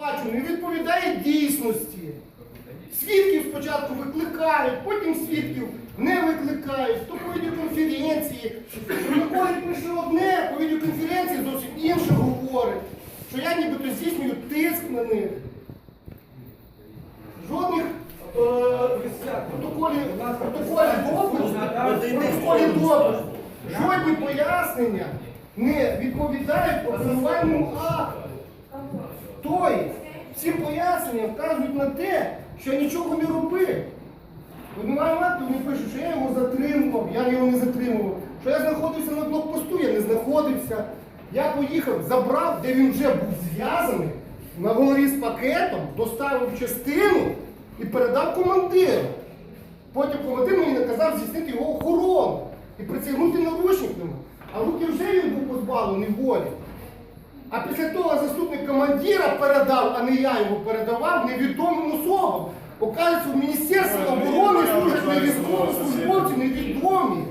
бачу, не відповідає дійсності. Свідків спочатку викликають, потім свідків не викликають. То по відеоконференції. Протоколі пише одне, по відеоконференції зовсім інше говорить. Що я нібито здійснюю тиск на них. Жодних е, протоколів, протоколів допиту, жодні пояснення не відповідають обвинувальному акту. Тобто, всі пояснення вказують на те, що я нічого не робив. Обвинувальному акту вони пишуть, що я його затримував, я його не затримував. Що я знаходився на блокпосту, я не знаходився. Я поїхав, забрав, де він вже був зв'язаний, на голові з пакетом, доставив частину і передав командиру. Потім командир мені наказав здійснити його охорону і притягнути наручниками. А руки вже він був позбавлений волі. А після того заступник командира передав, а не я його передавав невідомим особам. Оказується, в Міністерстві оборони служать не військовослужбовці, невідомі.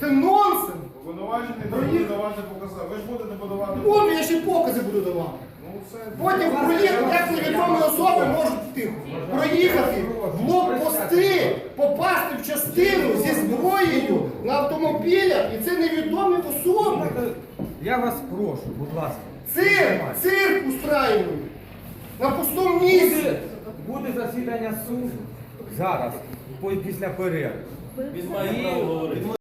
Це нонсенс. Обвинувачений не буде давати показати. Ви ж будете подавати. От я ще покази буду давати. Ну, це... Потім проїхати, як невідомі особи можуть тихо, проїхати в блокпости, попасти в частину зі зброєю на автомобілях, і це невідомі особи. Я вас прошу, будь ласка. Цирк, цирк устраивают! на пустому місці. Буде, засідання суду зараз, після перерви. Він має право говорити.